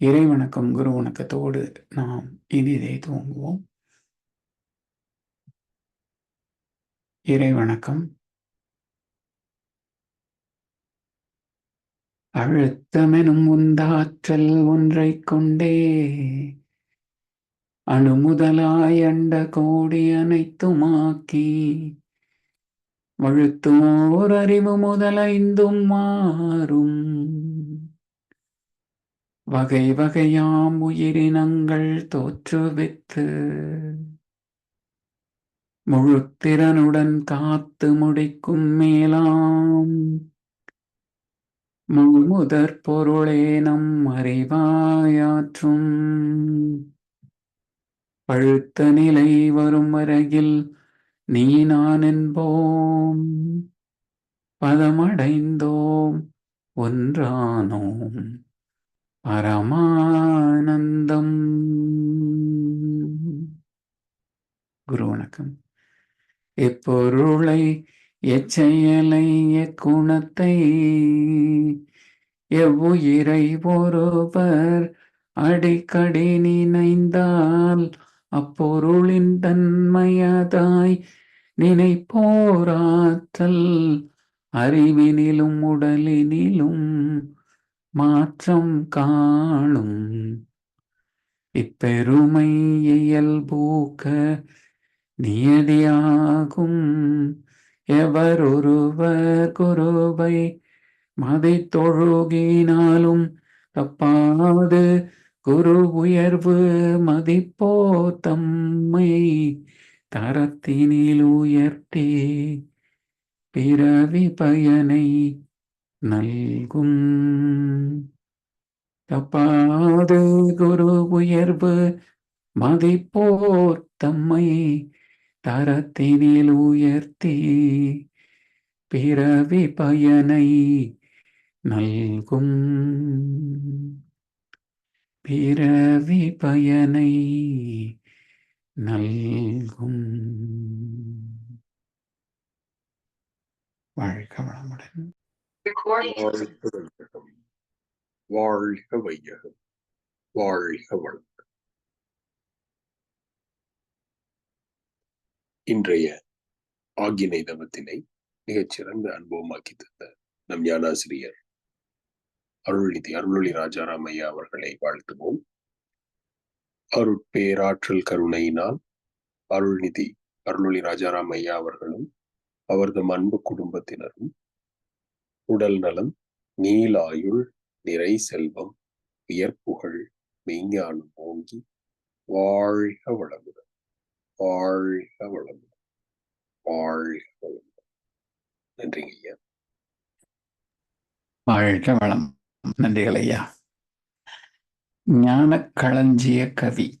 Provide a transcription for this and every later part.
இறைவணக்கம் குரு வணக்கத்தோடு நாம் இனிதே துவங்குவோம். இறைவணக்கம். அழுத்தமெனும் உந்தாற்றல் ஒன்றை கொண்டே அணுமுதலாய் அண்ட கோடி அனைத்துமாக்கி வழுத்தோர் அறிவு முதலைந்தும் மாறும். வகை வகையாம் உயிரினங்கள் தோற்றுவித்து முழுத்திறனுடன் காத்து முடிக்கும் மேலாம். முழுமுதற் பொருளே நம் அறிவாயாற்றும். பழுத்த நிலை வரும் வரையில் நீ நான் என்போம். பதமடைந்தோம் ஒன்றானோம். பரமானந்தம். குரு வணக்கம். எப்பொருளை எச்செயலை எக்குணத்தை எவ்வுயிரை ஒருவர் அடிக்கடி நினைந்தால் அப்பொருளின் தன்மையதாய் நினைப்போராற்றல் அறிவினிலும் உடலினிலும் மாற்றம் காணும். இப்பெருமை இயல்பூக்க நியதியாகும். எவரொருவர் குருவை மதை தொழுகினாலும் தப்பாது. குரு உயர்வு மதிப்போ தம்மை தரத்தினில் உயர்த்தி. பிறவி பயனை நல்கும் தப்பாது குரு உயர்வு மதிப்போர் தம்மை தரத்தினில் உயர்த்தி பிறவி பயனை நல்கும் பிறவி பயனை நல்கும் வாழ்க வளமுடன் வாழ்க வையகம் வாழ்க வையகம் வாழ்க வளம் இன்றைய ஆகினை தவத்தினை மிகச்சிறந்த அனுபவமாக்கி தந்த நம் ஞானாசிரியர் அருள்நிதி அருளொளி ராஜாராம் ஐயா அவர்களை வாழ்த்துவோம். அருட்பேராற்றல் கருணையினால் அருள்நிதி அருளொளி ராஜாராம் ஐயா அவர்களும் அவரது அன்பு குடும்பத்தினரும் உடல் நலம் நீலாயுள் நிறை செல்வம் வியற்புகழ் மெய்ஞானம் ஓங்கி வாழ்க வளமுடன் வாழ்க வளமுடன் வாழ்க வளமுடன். நன்றிங்க ஐயா. வாழ்க வளம். நன்றிகள் ஐயா. ஞான களஞ்சிய கவி.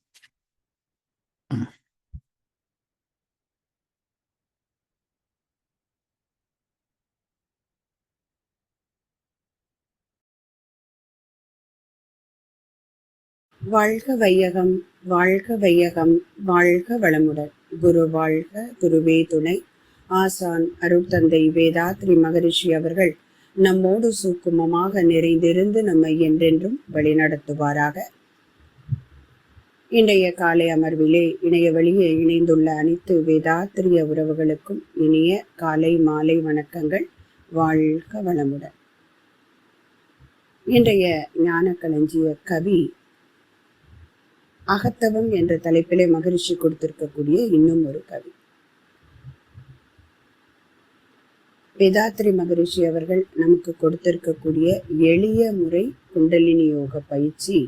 வாழ்க வையகம் வாழ்க வையகம் வாழ்க வளமுடன். குரு வாழ்க குருவே துணை. ஆசான் அருட்தந்தை வேதாத்ரி மகரிஷி அவர்கள் நம்மோடு சூக்குமமாக நிறைந்திருந்து நம்மை என்றென்றும் வழிநடத்துவாராக. இன்றைய காலை அமர்விலே இணைய வழியே இணைந்துள்ள அனைத்து வேதாத்திரிய உறவுகளுக்கும் இனிய காலை மாலை வணக்கங்கள். வாழ்க வளமுடன். இன்றைய ஞான களஞ்சிய கவி அகத்தவம் என்ற தலைப்பிலே மகிழ்ச்சி கொடுத்திருக்கக்கூடிய இன்னும் ஒரு கவி. வேதாத்ரி மகரிஷி அவர்கள் நமக்கு கொடுத்திருக்கக்கூடிய எளிய முறை குண்டலினி யோக பயிற்சி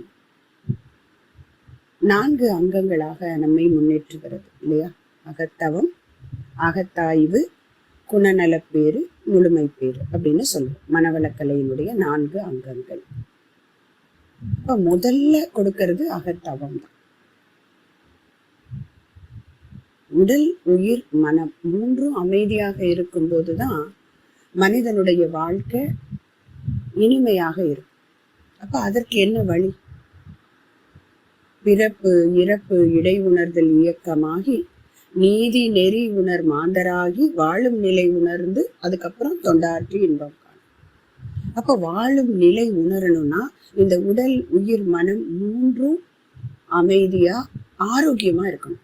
நான்கு அங்கங்களாக நம்மை முன்னேற்றுகிறது இல்லையா? அகத்தவம் அகத்தாய்வு குணநலப்பேறு முழுமைப்பேறு அப்படின்னு சொல்லுவோம் மனவளக்கலையினுடைய நான்கு அங்கங்கள். இப்ப முதல்ல கொடுக்கறது அகத்தவம். தான் உடல் உயிர் மனம் மூன்றும் அமைதியாக இருக்கும்போது தான் மனிதனுடைய வாழ்க்கை இனிமையாக இருக்கும். அப்ப அதற்கு என்ன வழி? பிறப்பு இறப்பு இடை உணர்தல் இயக்கமாகி நீதி நெறி உணர் மாந்தராகி வாழும் நிலை உணர்ந்து அதுக்கப்புறம் தொண்டாற்றி இன்பம். அப்ப வாழும் நிலை உணரணும்னா இந்த உடல் உயிர் மனம் மூன்றும் அமைதியா ஆரோக்கியமா இருக்கணும்.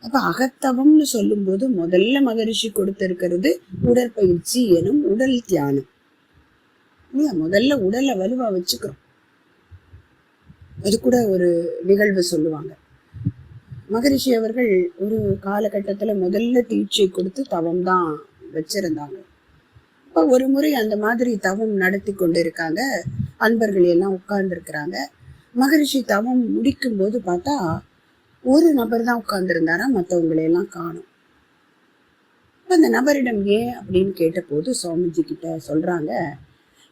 அப்ப அகத்தவம்னு சொல்லும்போது முதல்ல மகரிஷி கொடுத்திருக்கிறது உடற்பயிற்சி எனும் உடல் தியானம். இல்லையா? முதல்ல உடலை வலுவா வச்சுக்கிறோம். அது கூட ஒரு நிகழ்வு சொல்லுவாங்க. மகரிஷி அவர்கள் ஒரு காலகட்டத்துல முதல்ல தீட்சை கொடுத்து தவம் தான் வச்சிருந்தாங்க. அப்போ ஒரு முறை அந்த மாதிரி தவம் நடத்தி கொண்டு இருக்காங்க அன்பர்கள் எல்லாம் உட்கார்ந்து இருக்கிறாங்க மகரிஷி தவம் முடிக்கும் போது பார்த்தா ஒரு நபர் தான் உட்கார்ந்துருந்தாரா? மற்றவங்களையெல்லாம் காணும். அந்த நபரிடம் ஏன் அப்படின்னு கேட்டபோது சுவாமிஜி கிட்ட சொல்றாங்க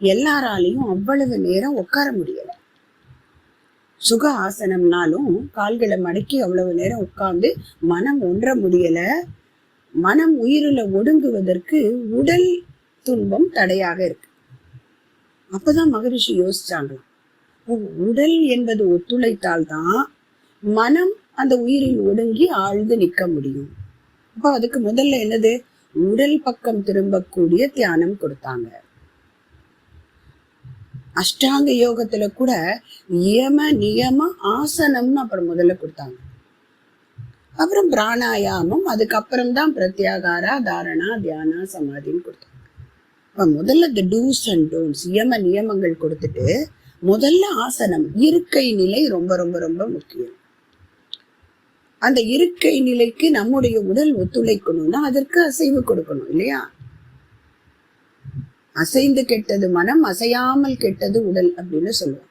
எல்லாராலையும் அவ்வளவு நேரம் உட்கார முடியல. சுக ஆசனம்னாலும் கால்களை மடக்கி அவ்வளவு நேரம் உட்கார்ந்து மனம் ஒன்ற முடியல. மனம் உயிருல ஒடுங்குவதற்கு உடல் துன்பம் தடையாக இருக்கு. அப்பதான் மகரிஷி யோசிச்சாங்களாம். உடல் என்பது ஒத்துழைத்தால் தான் மனம் அந்த உயிரில் ஒடுங்கி ஆழ்ந்து நிற்க முடியும். அப்போ அதுக்கு முதல்ல என்னது? உடல் பக்கம் திரும்பக்கூடிய தியானம் கொடுத்தாங்க. அஷ்டாங்க யோகத்துல கூட நியம நியம ஆசனம்னு அப்புறம் முதல்ல கொடுத்தாங்க. அப்புறம் பிராணாயாமம் அதுக்கப்புறம் தான் பிரத்யாகாரா தாரணா தியானா சமாதின்னு கொடுத்தாங்க. முதல்ல இந்த டூஸ் அண்ட் டோன்ஸ் யம நியமங்கள் கொடுத்துட்டு முதல்ல ஆசனம் இருக்கை நிலை ரொம்ப ரொம்ப ரொம்ப முக்கியம். அந்த இருக்கை நிலைக்கு நம்முடைய உடல் ஒத்துழைக்கணும்னா அதற்கு அசைவு கொடுக்கணும் இல்லையா? அசைந்து கெட்டது மனம் அசையாமல் கெட்டது உடல் அப்படின்னு சொல்லுவோம்.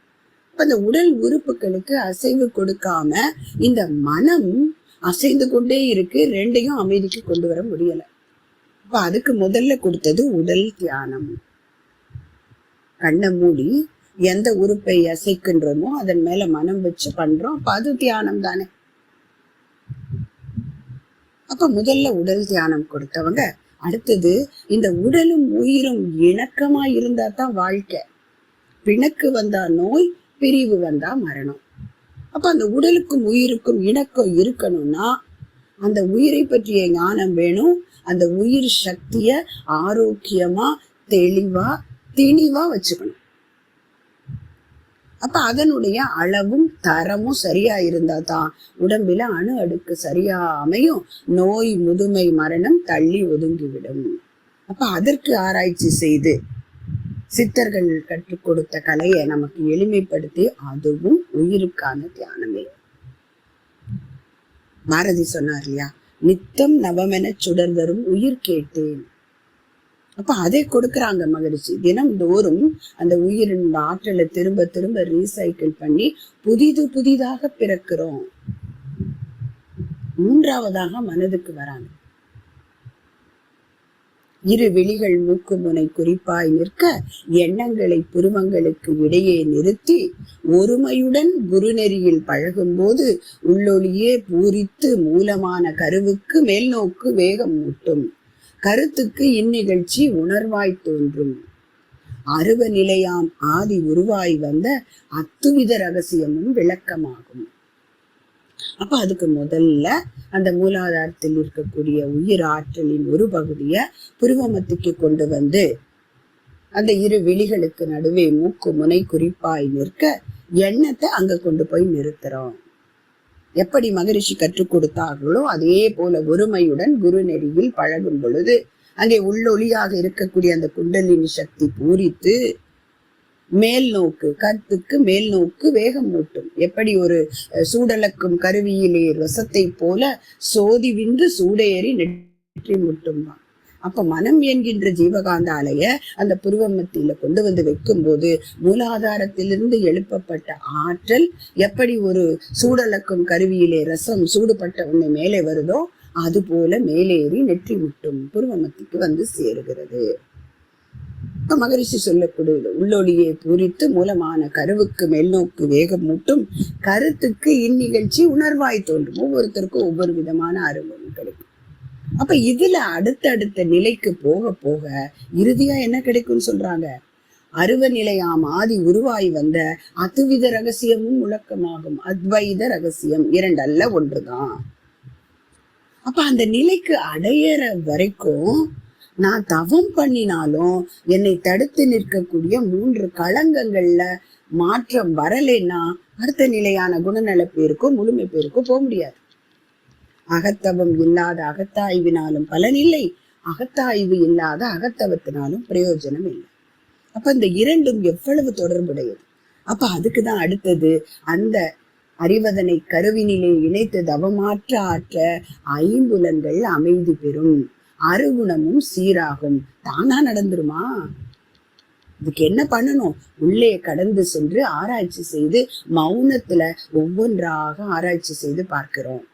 இப்ப அந்த உடல் உறுப்புகளுக்கு அசைவு கொடுக்காம இந்த மனம் அசைந்து கொண்டே இருக்கு ரெண்டையும் அமைதிக்கு கொண்டு வர முடியல. அப்ப அதுக்கு முதல்ல கொடுத்தது உடல் தியானம். கண்ணை மூடி எந்த உறுப்பை அசைக்கின்றோமோ அதன் மேல மனம் வச்சு பண்றோம். அப்ப அது தியானம் தானே. அப்ப முதல்ல உடல் தியானம் கொடுத்தவங்க அடுத்தது இந்த உடலும் உயிரும் இணக்கமா இருந்தா தான் வாழ்க்கை. பிணக்கு வந்தா நோய் பிரிவு வந்தா மரணம். அப்ப அந்த உடலுக்கும் உயிருக்கும் இணக்கம் இருக்கணும்னா அந்த உயிரை பற்றிய ஞானம் வேணும். அந்த உயிர் சக்திய ஆரோக்கியமா தெளிவா திணிவா வச்சுக்கணும். அப்ப அதனுடைய அளவும் தரமும் சரியா இருந்தா தான் உடம்பில அணு அடுக்கு சரியா அமையும். நோய் முதுமை மரணம் தள்ளி ஒதுங்கிவிடும். அப்ப அதற்கு ஆராய்ச்சி செய்து சித்தர்கள் கற்றுக் கொடுத்த கலையை நமக்கு எளிமைப்படுத்தி அதுவும் உயிருக்கான தியானமே. பாரதி சொன்னார் இல்லையா? நித்தம் நவமென சுடர்தரும் உயிர் கேட்டேன். அப்ப அதை கொடுக்கறாங்க மகிழ்ச்சி தினம்தோறும் அந்த உயிரின் ஆற்றலை திரும்ப திரும்ப ரீசைக்கிள் பண்ணி புதிது புதிதாக பிறக்கிறோம். மூன்றாவதாக மனதுக்கு வராங்க. இரு விழிகள் மூக்குமுனை குறிப்பாய் நிற்க எண்ணங்களை புருவங்களுக்கு இடையே நிறுத்தி ஒருமையுடன் குருநெறியில் பழகும்போது உள்ளொளியே பூரித்து மூலமான கருவுக்கு மேல்நோக்கு வேகம் ஊட்டும். கருத்துக்கு இந்நிகழ்ச்சி உணர்வாய் தோன்றும். அருவ நிலையாம் ஆதி உருவாய் வந்த அத்துவித ரகசியமும் விளக்கமாகும். அப்ப அதுக்கு முதல்ல அந்த மூலாதாரத்தில் இருக்கக்கூடிய உயிர் ஆற்றலின் ஒரு பகுதிய புருவமத்துக்கு கொண்டு வந்து அந்த இரு விழிகளுக்கு நடுவே மூக்கு முனை குறிப்பாய் நிற்க எண்ணத்தை அங்க கொண்டு போய் நிறுத்துறோம். எப்படி மகரிஷி கற்றுக் கொடுத்தார்களோ அதே போல ஒருமையுடன் குரு நெறியில் பழகும் பொழுது அங்கே உள்ளொளியாக இருக்கக்கூடிய அந்த குண்டலினி சக்தி பூரித்து மேல் நோக்கு கத்துக்கு மேல் நோக்கு வேகம் மூட்டும் எப்படி ஒரு சூடலக்கும் கருவியிலே ரசத்தை போல சோதி விந்து சூடேறி நெற்றி முட்டும் அப்ப மனம் என்கின்ற ஜீவகாந்த அலைய அந்த புருவ மத்தியில கொண்டு வந்து வைக்கும் போது மூலாதாரத்திலிருந்து எழுப்பப்பட்ட ஆற்றல் எப்படி ஒரு சூடலக்கும் கருவியிலே ரசம் சூடுபட்ட உன்னை மேலே வருதோ அது போல மேலேறி நெற்றி முட்டும் புருவமத்திக்கு வந்து சேருகிறது. மகரிஷி சொல்லக்கூடியது உள்ளொளியை பூரித்து மூலமான கருவுக்கு மேல்நோக்கு வேகம் மூட்டும் கருத்துக்கு இந்நிகழ்ச்சி உணர்வாய் தோன்றும். ஒவ்வொருத்தருக்கும் ஒவ்வொரு விதமான அனுபவம் கிடைக்கும். அப்ப இதுல அடுத்தடுத்த நிலைக்கு போக போக இறுதியா என்ன கிடைக்கும்னு சொல்றாங்க? அருவ நிலையாம் ஆதி உருவாய் வந்த அதுவித ரகசியமும் முழக்கமாகும். அத்வைத ரகசியம் இரண்டல்ல ஒன்றுதான். அப்ப அந்த நிலைக்கு அடையற வரைக்கும் நான் தவம் பண்ணினாலும் என்னை தடுத்து நிற்கக்கூடிய மூன்று களங்கங்கள்ல மாற்றம் வரலைன்னா அடுத்த நிலையான குணநல பேருக்கோ முழுமை பேருக்கோ போக முடியாது. அகத்தவம் இல்லாத அகத்தாய்வினாலும் பலன் இல்லை. அகத்தாய்வு இல்லாத அகத்தவத்தினாலும் பிரயோஜனம் இல்லை. அப்ப இந்த இரண்டும் எவ்வளவு தொடர்புடையது? அப்ப அதுக்குதான் அடுத்தது அந்த அறிவதனை கருவினிலே இணைத்து தவமாற்ற ஆற்ற ஐம்புலங்கள் அமைதி பெறும். அருகுணமும் சீராகும். தானா நடந்துருமா? இதுக்கு என்ன பண்ணணும்? உள்ளே கடந்து சென்று ஆராய்ச்சி செய்து மௌனத்துல ஒவ்வொன்றாக ஆராய்ச்சி செய்து பார்க்கிறோம்.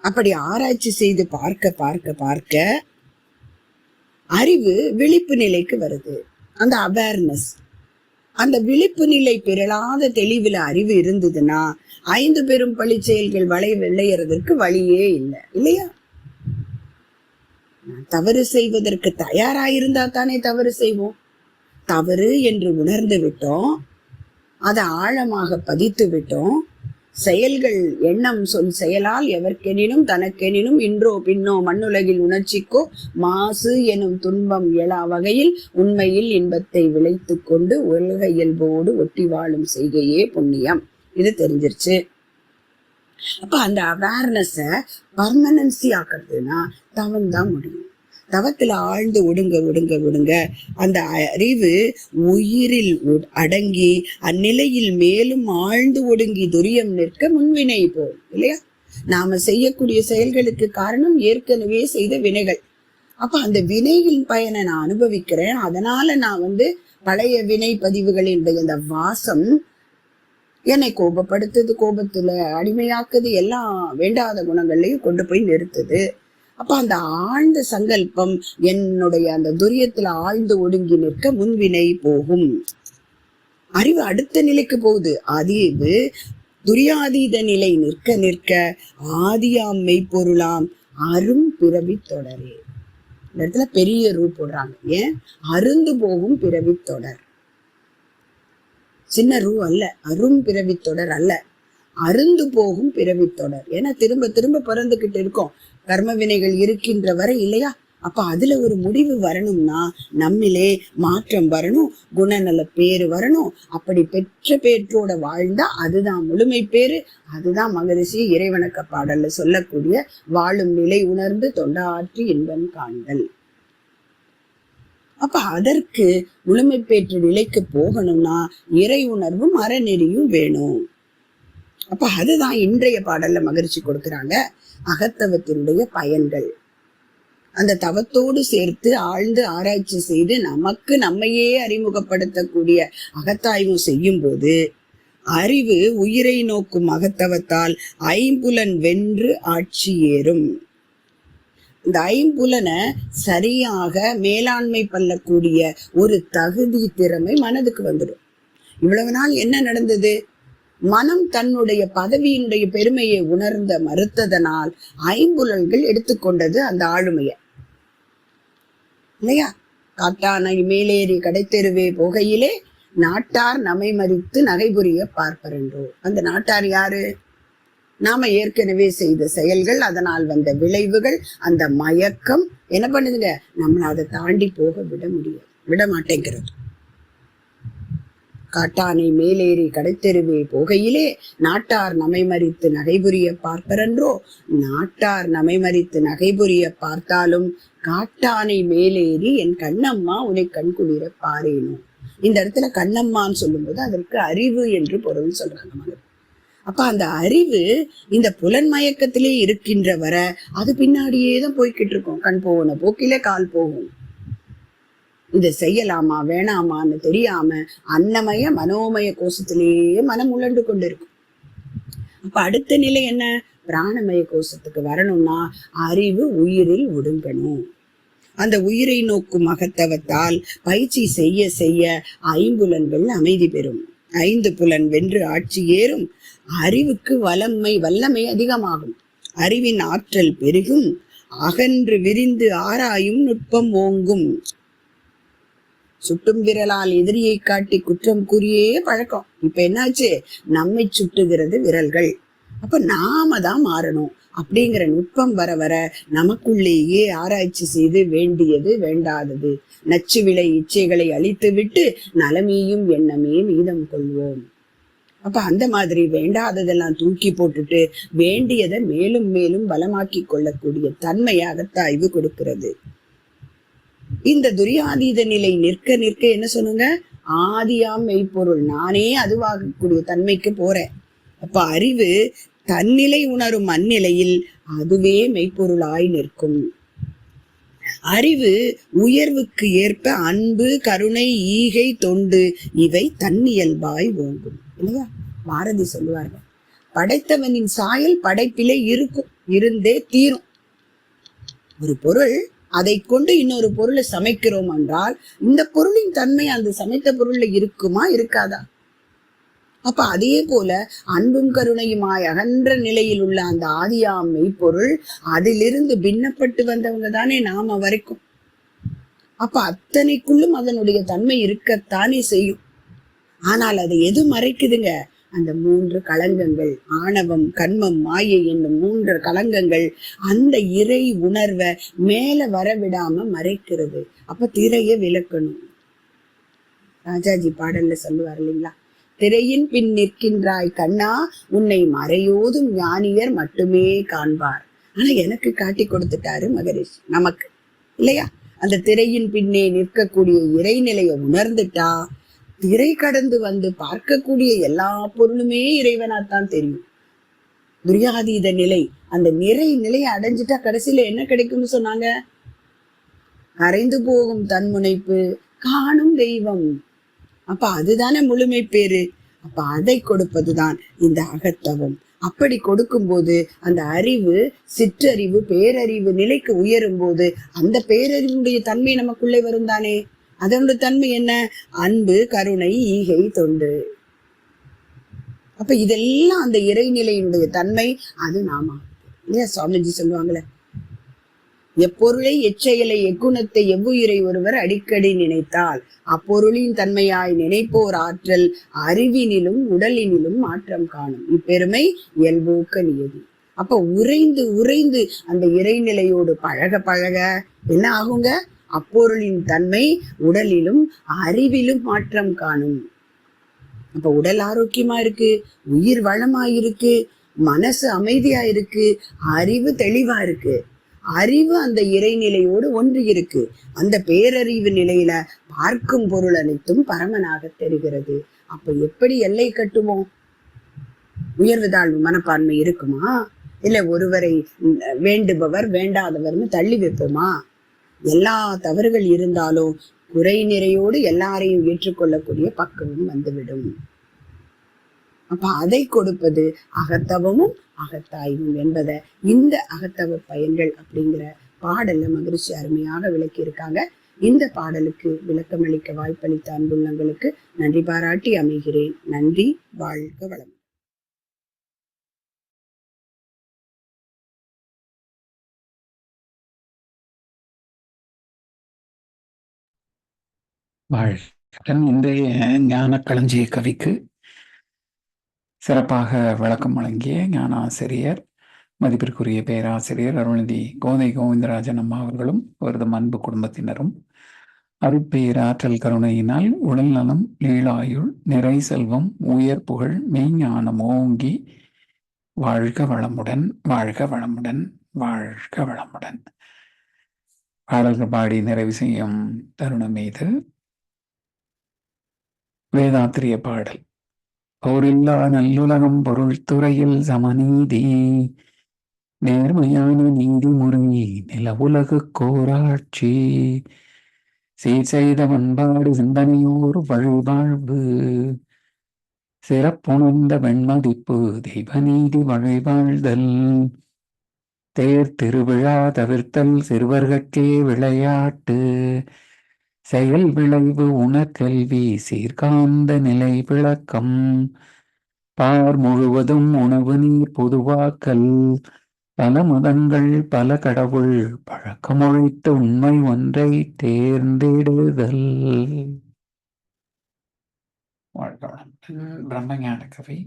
அப்படி ஆராய்ச்சி செய்து பார்க்க பார்க்க பார்க்க அறிவு விழிப்பு நிலைக்கு வருது. அந்த அவேர்னஸ் அந்த விழிப்பு நிலை பெறலாத தெளிவுல அறிவு இருந்ததுன்னா ஐந்து பெரும் பழி செயல்கள் வளை விளையறதற்கு வழியே இல்லை. இல்லையா? தவறு செய்வதற்கு தயாராயிருந்தா தானே தவறு செய்வோம். தவறு என்று உணர்ந்து விட்டோம். அதை ஆழமாக பதித்து விட்டோம். செயல்கள் எண்ணம் சொல் செயலால் எவர்க்கெனினும் தனக்கெனினும் இன்றோ பின்னோ மண்ணுலகில் உணர்ச்சிக்கோ மாசு எனும் துன்பம் எழா வகையில் உண்மையில் இன்பத்தை விளைத்து கொண்டு உலக இயல்போடு ஒட்டி வாழும் செய்கையே புண்ணியம். இது தெரிஞ்சிருச்சு. அப்ப அந்த அவேர்னஸை பர்மனன்சி ஆக்குறதுன்னா தவம் தான் முடியும். தவத்துல ஆழ்ந்து ஒடுங்க ஒடுங்க ஒடுங்க அந்த அறிவு உயிரில் அடங்கி அந்நிலையில் மேலும் ஆழ்ந்து ஒடுங்கி துரியம் நிற்க முன்வினை போல் இல்லையா? நாம செய்யக்கூடிய செயல்களுக்கு காரணம் ஏற்கனவே செய்த வினைகள். அப்ப அந்த வினையின் பயனை நான் அனுபவிக்கிறேன். அதனால நான் வந்து பழைய வினை பதிவுகளின் அந்த வாசம் என்னை கோபப்படுத்துது கோபத்துல அடிமையாக்குது எல்லாம் வேண்டாத குணங்கள்லையும் கொண்டு போய் நிறுத்துது. அப்ப அந்த ஆழ்ந்த சங்கல்பம் என்னுடைய அந்த துரியத்துல ஆழ்ந்து ஒடுங்கி நிற்க முன்வினை போகும். அறிவு அடுத்த நிலைக்கு போகுது. அறிவு துரியாதீத நிலை நிற்க நிற்க ஆதியாம் மெய்ப்பொருளாம் அரும் பிறவி தொடரே. இந்த இடத்துல பெரிய ரூ போடுறாங்க. ஏன்? அருந்து போகும் பிறவி தொடர். சின்ன ரூ அல்ல அரும் பிறவி தொடர் அல்ல. அருந்து போகும் பிறவி தொடர். ஏன்னா திரும்ப திரும்ப பிறந்துகிட்டு இருக்கோம். கர்ம வினைகள் இருக்கின்ற வரை இல்லையா? அப்ப அதுல ஒரு முடிவு வரணும்னா நம்மிலே மாற்றம் வரணும் குணநல பேரு வரணும். அப்படி பெற்ற பேற்றோட வாழ்ந்தா அதுதான் முழுமை பேரு அதுதான் மகரிஷி இறைவணக்க பாடல்ல சொல்லக்கூடிய வாழும் நிலை உணர்ந்து தொண்டாற்றி இன்பம் காண்தல். அப்ப அதற்கு முழுமை பெற்ற நிலைக்கு போகணும்னா இறை உணர்வும் அறநெறியும் வேணும். அப்ப அதுதான் இன்றைய பாடல்ல மகிழ்ச்சி கொடுக்கிறாங்க அகத்தவத்தினுடைய பயன்கள். அந்த தவத்தோடு சேர்த்து ஆழ்ந்து ஆராய்ச்சி செய்து நமக்கு நம்மையே அறிமுகப்படுத்தக்கூடிய அகத்தாய்வு செய்யும் போது அறிவு உயிரை நோக்கும் அகத்தவத்தால் ஐம்புலன் வென்று ஆட்சி ஏறும். இந்த ஐம்புலனை சரியாக மேலாண்மை பண்ணக்கூடிய ஒரு தகுதி திறமை மனதுக்கு வந்துடும். இவ்வளவு நாள் என்ன நடந்தது? மனம் தன்னுடைய பதவியினுடைய பெருமையை உணர்ந்த மறுத்ததனால் ஐம்புலன்கள் எடுத்துக்கொண்டது அந்த ஆளுமைய. இல்லையா? காட்டானை மேலேறி கடைத்தெருவே போகையிலே நாட்டார் நமை மறித்து நகைபுரிய பார்ப்பரென்றோ அந்த நாட்டார் யாரு? நாம ஏற்கனவே செய்த செயல்கள் அதனால் வந்த விளைவுகள் அந்த மயக்கம் என்ன பண்ணுதுங்க? நம்மளை அதை தாண்டி போக விட முடியாது விட மாட்டேங்கிறது. காட்டானை மேலேறி கடைத்தெருவே போகையிலே நாட்டார் நமை மறித்து நகைபுரிய பார்ப்பரன்றோ? நாட்டார் நமை மறித்து நகைபுரிய பார்த்தாலும் காட்டானை மேலேறி என் கண்ணம்மா உன்னை கண்குளிர பாரேனோ? இந்த இடத்துல கண்ணம்மான்னு சொல்லும்போது அதற்கு அறிவு என்று பொருள் சொல்றாங்க மகன். அப்ப அந்த அறிவு இந்த புலன் மயக்கத்திலே இருக்கின்ற வர அது பின்னாடியே தான் போய்கிட்டு இருக்கும். கண் போகணும் போக்கிலே கால் போகும். இதை செய்யலாமா வேணாமான்னு தெரியாம அன்னமய மனோமய கோஷத்திலேயே மனம் உழண்டு கொண்டு இருக்கும் அப்ப அடுத்த நிலை என்ன? பிராணமய கோஷத்துக்கு வரணும்னா அறிவு உயிரில் ஒடுங்கணும். அந்த உயிரை நோக்கும் மகத்தவத்தால் பயிற்சி செய்ய செய்ய ஐம்புலன்கள் அமைதி பெறும். ஐந்து புலன் வென்று ஆட்சி ஏறும். அறிவுக்கு வல்லமை வல்லமை அதிகமாகும். அறிவின் ஆற்றல் பெருகும். அகன்று விரிந்து ஆராயும் நுட்பம் ஓங்கும். சுட்டும் விரலால் எதிரியை காட்டி குற்றம் கூறியே பழக்கம். இப்ப என்னாச்சு? நம்மை சுட்டுகிறது விரல்கள். அப்ப நாம தான் மாறணும். அப்படிங்கிற நுட்பம் வர வர நமக்குள்ளேயே ஆராய்ச்சி செய்து வேண்டியது வேண்டாதது. நச்சு விலை இச்சைகளை அழித்து விட்டு நலமையும் எண்ணமே மீதம் கொள்வோம். அப்ப அந்த மாதிரி வேண்டாததெல்லாம் தூக்கி போட்டுட்டு வேண்டியதை மேலும் மேலும் பலமாக்கி கொள்ளக்கூடிய தன்மையாக தாய்வு கொடுக்கிறது. இந்த துரியாதீத நிலை நிற்க நிற்க என்ன சொல்லுங்க? ஆதியாம் மெய்ப்பொருள். நானே அதுவாகக்கூடிய தன்மைக்கு போறேன். அப்ப அறிவு தன்னிலை உணரும் அந்நிலையில் அதுவே மெய்ப்பொருளாய் நிற்கும். அறிவு உயர்வுக்கு ஏற்ப அன்பு கருணை ஈகை தொண்டு இவை தன்னியல்பாய் ஓங்கும். இல்லையா? பாரதி சொல்லுவார்கள். படைத்தவனின் சாயல் படைப்பிலே இருக்கும். இருந்தே தீரும். ஒரு பொருள் அதை கொண்டு இன்னொரு பொருளை சமைக்கிறோம் என்றால் இந்த பொருளின் தன்மை அந்த சமைத்த பொருள்ல இருக்குமா இருக்காதா? அப்ப அதே போல அன்பும் கருணையுமாய் அகன்ற நிலையில் உள்ள அந்த ஆதியாம் மெய்ப்பொருள் அதிலிருந்து பின்னப்பட்டு வந்தவங்க தானே நாம வரைக்கும். அப்ப அத்தனைக்குள்ளும் அதனுடைய தன்மை இருக்கத்தானே செய்யும். ஆனால் அதை எது மறைக்குதுங்க? அந்த மூன்று களங்கங்கள் ஆணவம் கண்மம் மாயை என்னும் மூன்று களங்கங்கள் அந்த இறை உணர்வை மேல வரவிடாம மறைக்கிறது. அப்ப திரைய விளக்கணும். ராஜாஜி பாடல்ல சொல்லுவார் இல்லைங்களா? திரையின் பின் நிற்கின்றாய் கண்ணா. உன்னை மறையோதும் ஞானியர் மட்டுமே காண்பார். ஆனா எனக்கு காட்டி கொடுத்துட்டாரு மகரிஷி. நமக்கு. இல்லையா? அந்த திரையின் பின்னே நிற்கக்கூடிய இறைநிலையை உணர்ந்துட்டா திரை கடந்து வந்து பார்க்கக்கூடிய எல்லா பொருளுமே இறைவனாத்தான் தெரியும். துரியாதீத நிலை அந்த நிறை நிலையை அடைஞ்சிட்டா கடைசியில என்ன கிடைக்கும்னு சொன்னாங்க? கரைந்து போகும் தன்முனைப்பு காணும் தெய்வம் அப்ப அதுதானே முழுமை பேரு. அப்ப அதை கொடுப்பதுதான் இந்த அகத்தவம். அப்படி கொடுக்கும்போது அந்த அறிவு சிற்றறிவு பேரறிவு நிலைக்கு உயரும் போது அந்த பேரறிவுடைய தன்மை நமக்குள்ளே வரும் தானே அதனுடைய தன்மை என்ன? அன்பு கருணை ஈகை தொண்டு. அப்ப இதெல்லாம் அந்த இறைநிலையினுடைய தன்மை அது நாமா. இல்லையா சுவாமிஜி சொல்லுவாங்களே எப்பொருளை எச்செயலை எக்குணத்தை எவ்வுயிரை ஒருவர் அடிக்கடி நினைத்தால் அப்பொருளின் தன்மையாய் நினைப்போர் ஆற்றல் அறிவினிலும் உடலினிலும் மாற்றம் காணும். இப்பெருமை இயல்பூக்க நியதி. அப்ப உறைந்து உறைந்து அந்த இறைநிலையோடு பழக பழக என்ன ஆகுங்க? அப்பொருளின் தன்மை உடலிலும் அறிவிலும் மாற்றம் காணும். அப்ப உடல் ஆரோக்கியமா இருக்கு உயிர் வளமா இருக்கு மனசு அமைதியா இருக்கு அறிவு தெளிவா இருக்கு அறிவு அந்த இறைநிலையோடு ஒன்று இருக்கு. அந்த பேரறிவு நிலையில பார்க்கும் பொருள் அனைத்தும் பரமனாக தெரிகிறது. அப்ப எப்படி எல்லை கட்டுவோம் உயர்வு தாழ்வு மனப்பான்மை இருக்குமா? இல்ல ஒருவரை வேண்டுபவர் வேண்டாதவர்னு தள்ளி வைப்போமா? எல்லா தவறுகள் இருந்தாலும் குறை நிறையோடு எல்லாரையும் ஏற்றுக்கொள்ளக்கூடிய பக்குவம் வந்துவிடும். அப்ப அதை கொடுப்பது அகத்தவமும் அகத்தாய்வும் என்பதை இந்த அகத்தவ பயன்கள் அப்படிங்கிற பாடல்ல மகிழ்ச்சி அருமையாக விளக்கி இருக்காங்க இந்த பாடலுக்கு விளக்கமளிக்க வாய்ப்பளித்த அன்புள்ளங்களுக்கு நன்றி பாராட்டி அமைகிறேன். நன்றி வாழ்க வளம் வாழ்த்துடன் இன்றைய ஞான களஞ்சிய கவிக்கு சிறப்பாக விளக்கம் வழங்கிய ஞான ஆசிரியர் மதிப்பிற்குரிய பேராசிரியர் அருள்நிதி கோதை கோவிந்தராஜன் அம்மா அவர்களும் அவரது அன்பு குடும்பத்தினரும் அருட்பேராற்றல் கருணையினால் உடல் நலம் நீளாயுள் நிறை செல்வம் உயர் புகழ் மெய்ஞானம் ஓங்கி வாழ்க வளமுடன் வாழ்க வளமுடன் வாழ்க வளமுடன். பாடல்கள் பாடி நிறைவு செய்யும் தருணம் இது. வேதாத்திரிய பாடல். போரில்லா நல்லுலகம் பொருள் துறையில் சமநீதி. நேர்மையான நீதிமுறை நில உலகு கோராட்சி. சீர் செய்த பண்பாடு சிந்தனையோர் வழிவாழ்வு. சிறப்புணர்ந்த வெண்மதிப்பு தெய்வநீதி வழிவாழ்தல். தேர் திருவிழா தவிர்த்தல் சிறுவர்கட்கே விளையாட்டு. செயல் விளைவு உணக்கல்வி சீர்காந்த நிலை விளக்கம். பார் முழுவதும் உணவு நீர் பொதுவாக்கல். பல மதங்கள் பல கடவுள் பழக்கமொழித்த உண்மை ஒன்றை தேர்ந்தெடுதல். பிரம்மஞான கவி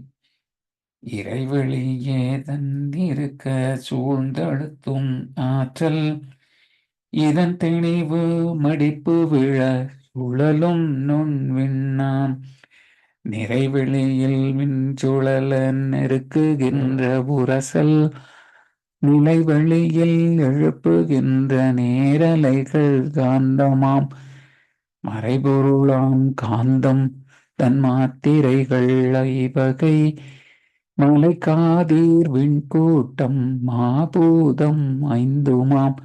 இறைவெளியே தந்திருக்க சூழ்ந்தழுத்தும் ஆற்றல். இதன் தெளிவு மடிப்பு விழ சுழலும் நுண் விண்ணாம் நிறைவெளியில் மின்சுழல நெருக்குகின்ற புரசல் நிலைவெளியில் எழுப்புகின்ற நேரலைகள் காந்தமாம். மறைபொருளாம் காந்தம் தன் மாத்திரைகள் ஐவகை மலைக்காதீர் விண்கூட்டம் மாபூதம் ஐந்துமாம்.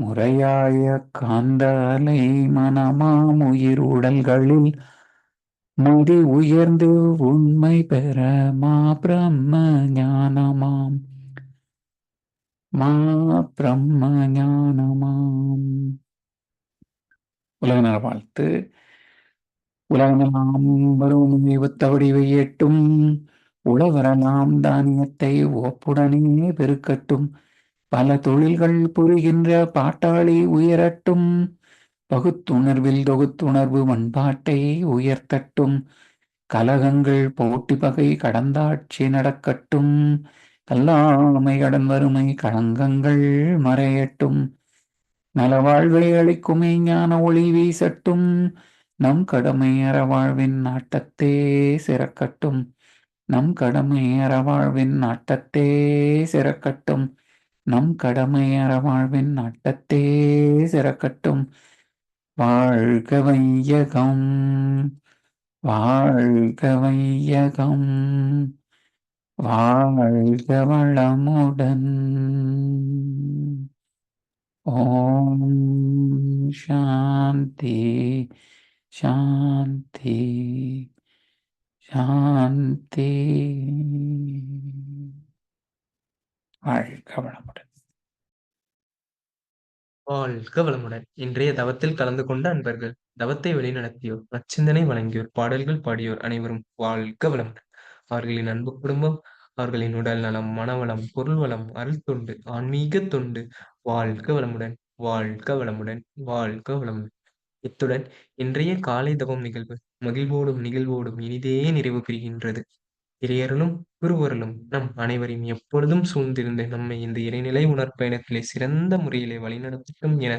முறையாய காந்த அலை மனமாம் உயிர் உடல்களில் முடி உயர்ந்து உண்மை பெற மா பிரம்ம ஞானமாம். மா பிரம்ம ஞானமாம். உலக நல வாழ்த்து. உலகமெல்லாம் வரும் ஒத்தபடி வையட்டும் நாம் தானியத்தை ஒப்புடனே பெருக்கட்டும். பல தொழில்கள் புரிகின்ற பாட்டாளி உயரட்டும். பகுத்துணர்வில் தொகுத்துணர்வு மண்பாட்டை உயர்த்தட்டும். கலகங்கள் போட்டி பகை கடந்தாட்சி நடக்கட்டும். கல்லாமை கடன் வறுமை களங்கங்கள் மறையட்டும். நலவாழ்வை அளிக்குமே ஞான ஒளி வீசட்டும். நம் கடமை அறவாழ்வின் நாட்டத்தே சிறக்கட்டும். நம் கடமை அறவாழ்வின் நாட்டத்தே சிறக்கட்டும். நம் கடமையற வாழ்வின் நட்டத்தே சிறக்கட்டும். வாழ்க வையகம். வாழ்க வையகம். வாழ்க வளமுடன். ஓம் சாந்தி சாந்தி சாந்தி. வாழ்க வளமுடன் வாழ்க வளமுடன் இன்றைய தவத்தில் கலந்து கொண்ட அன்பர்கள் தவத்தை வழிநடத்தியோர் நச்சிந்தனை வழங்கியோர் பாடல்கள் பாடியோர் அனைவரும் வாழ்க வளமுடன் அவர்களின் அன்பு குடும்பம் அவர்களின் உடல் நலம் மனவளம் பொருள் வளம் அருள் தொண்டு ஆன்மீக தொண்டு வாழ்க வளமுடன் வாழ்க வளமுடன் வாழ்க வளமுடன் இத்துடன் இன்றைய காலை தவம் நிகழ்வு மகிழ்வோடும் நிகழ்வோடும் இனிதே நிறைவு பெறுகின்றது. இறையருளும் குருவருளும் நம் அனைவரையும் எப்பொழுதும் சூழ்ந்திருந்து நம்மை இந்த இறைநிலை உணர்ப்பயணத்திலே சிறந்த முறையிலே வழிநடத்தும் என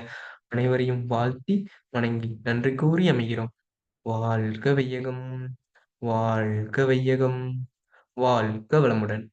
அனைவரையும் வாழ்த்தி வணங்கி நன்றி கூறி அமைகிறோம். வாழ்க வையகம் வாழ்க வையகம் வாழ்க வளமுடன்.